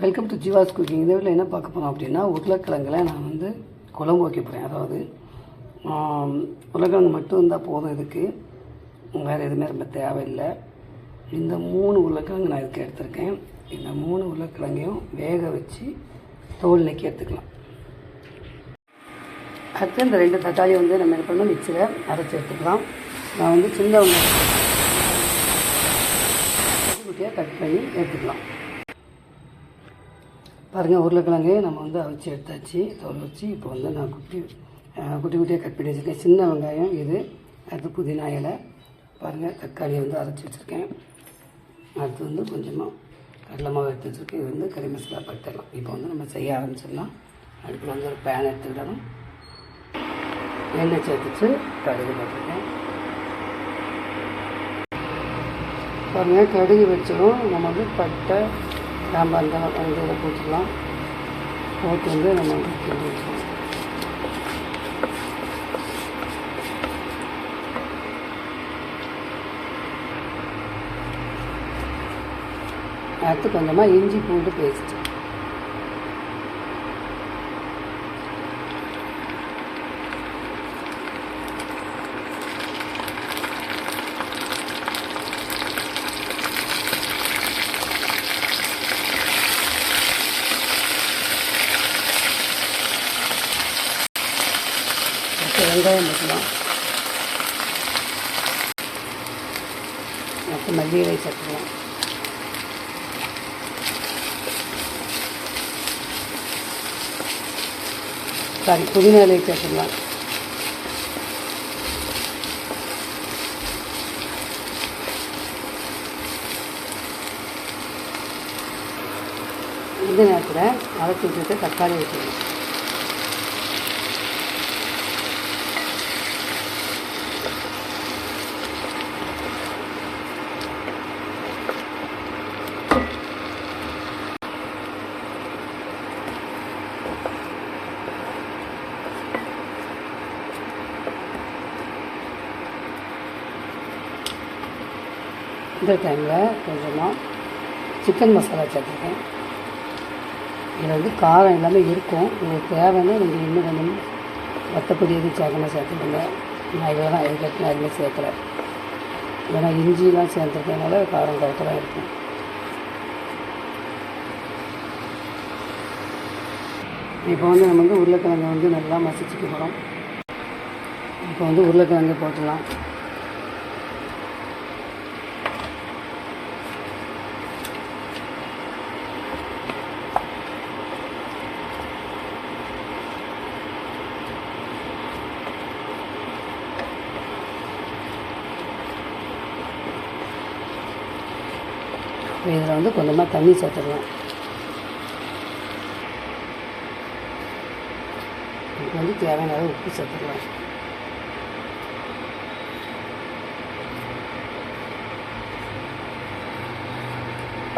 Welcome to Jeeva's cooking இந்த வீட்டில் என்ன பார்க்க போகிறோம் அப்படின்னா உருளைக்கிழங்குல நான் வந்து குழம்பு வைக்க போகிறேன் அதாவது உருளைக்கிழங்கு மட்டும் இருந்தால் போதும் இதுக்கு. வேறு எதுவுமே ரொம்ப தேவையில்லை. இந்த மூணு உருளைக்கிழங்கு நான் இதுக்கு எடுத்திருக்கேன். இந்த மூணு உருளைக்கிழங்கையும் வேக வச்சு தோல் நக்கி எடுத்துக்கலாம். அடுத்து இந்த ரெண்டு தக்காளி வந்து நம்ம என்ன பண்ணணும் மிக்சியில் அரைச்சி எடுத்துக்கலாம். நான் வந்து சின்ன வெங்காயம் குட்டியாக கட் பண்ணி எடுத்துக்கலாம். பாருங்கள் உருளைக்கிழங்கு நம்ம வந்து அவிச்சு எடுத்தாச்சு. தோல் வச்சு இப்போ வந்து நான் குட்டி குட்டி குட்டியாக கட் பண்ணி வச்சுருக்கேன். சின்ன வெங்காயம் இது அடுத்து புதினா இலை. பாருங்கள் தக்காளியை வந்து அரைச்சி வச்சுருக்கேன். அடுத்து வந்து கொஞ்சமாக கடலை மாவு எடுத்து வச்சுருக்கேன். இது வந்து கறி மசாலா பட்டலாம் இப்போ வந்து நம்ம செய்ய ஆரம்பிச்சிடலாம். அடுப்பில் வந்து ஒரு பேன் எடுத்துக்கிடணும் எண்ணெய் சேர்த்துச்சு கடுகு போட்டிருக்கேன். பாருங்கள் கடுகு வச்சிடும் நம்ம வந்து பட்டை கிராம்பு அந்த வந்து இதை போட்டுக்கலாம். போட்டு வந்து நம்ம வந்து வச்சுக்கலாம். அடுத்து கொஞ்சமாக இஞ்சி பூண்டு பேஸ்ட்டு அடுத்து வெங்காயம் போட்டுக்கலாம் அடுத்து மல்லிகை சேர்த்துக்கலாம் சாரி புதினா இலை சேர்த்துக்கலாம். இந்த நேரத்தில் அரைச்சி வச்சுட்டு தக்காளி ஊற்றணும் இந்த டைமில் கொஞ்சமாக சிக்கன் மசாலா சேர்த்துருக்கேன். இதில் வந்து காரம் எல்லாமே இருக்கும். உங்களுக்கு தேவைன்னா நீங்கள் இன்னும் கொஞ்சம் வத்தப்பொடி எதுவும் சேர்க்கணும் சேர்த்துக்கோங்க. நான் இதெல்லாம் எதுக்கு எதுவுமே சேர்க்கல. ஏன்னா இஞ்சிலாம் சேர்த்துருக்கனால காரம் கரெக்டாக இருக்கும். இப்போ வந்து நம்ம வந்து உருளைக்கிழங்கு வந்து நல்லா மசிச்சுக்கப்படும் போகிறோம் இப்போ வந்து உருளைக்கிழங்கு போட்டுடலாம். இதில் வந்து கொஞ்சமாக தண்ணி சேர்த்துக்கலாம் இதுக்கு வந்து தேவையான அளவு உப்பு சேர்த்துக்கலாம்.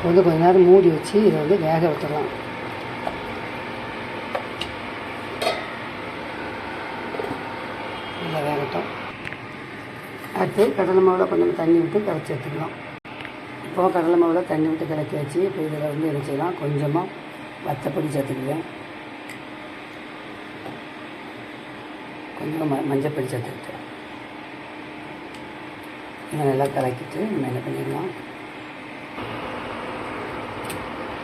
கொஞ்சம் வந்து கொஞ்ச நேரம் மூடி வச்சு இதை வந்து வேக விட்டுடலாம். நல்லா வேகட்டும். அடுத்து கடலை மாவில் கொஞ்சம் தண்ணி விட்டு கரைச்சி எடுத்துக்கலாம். இப்போ கடலை மாவில் தண்ணி விட்டு கலக்கி வச்சு இப்போ இதில் வந்து என்ன செய்யலாம்? கொஞ்சமாக வத்தப்பொடி சேர்த்துக்குவேன் கொஞ்சம் ம மஞ்சப்பொடி சேர்த்துக்கிட்டேன் இதை நல்லா கலக்கிட்டு நம்ம என்ன பண்ணிடலாம்?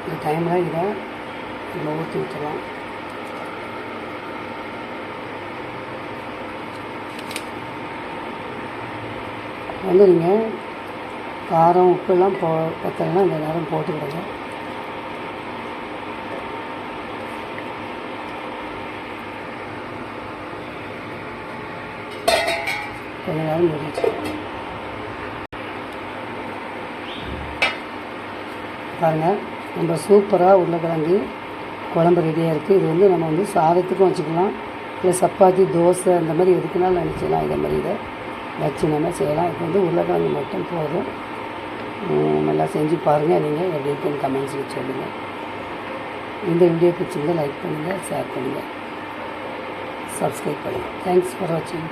இந்த டைமில் இதை நம்ம ஊற்றி விட்டுறலாம் வந்து நீங்கள் காரம் உப்புலாம் போ பத்தலைன்னா இந்த நேரம் போட்டுக்கிடுங்க. கொஞ்ச நேரம் முடிஞ்சு பாருங்கள் நம்ம சூப்பராக உருளைக்கிழங்கு குழம்பு ரெடியாக இருக்குது இது வந்து நம்ம வந்து சாதத்துக்கும் வச்சுக்கலாம். இல்லை சப்பாத்தி தோசை அந்த மாதிரி எதுக்குனாலும் நினச்சிக்கலாம் இதே மாதிரி இதை வச்சு நம்ம செய்யலாம். இப்போ வந்து உருளைக்கிழங்கு மட்டும் போதும். நல்லா செஞ்சு பாருங்கள் நீங்கள் எப்படி இருக்குன்னு கமெண்ட்ஸில் சொல்லுங்கள் இந்த வீடியோ பிடிச்சிருந்தால் லைக் பண்ணுங்கள் ஷேர் பண்ணுங்கள் சப்ஸ்கிரைப் பண்ணுங்கள் தேங்க்ஸ் ஃபார் வாட்சிங்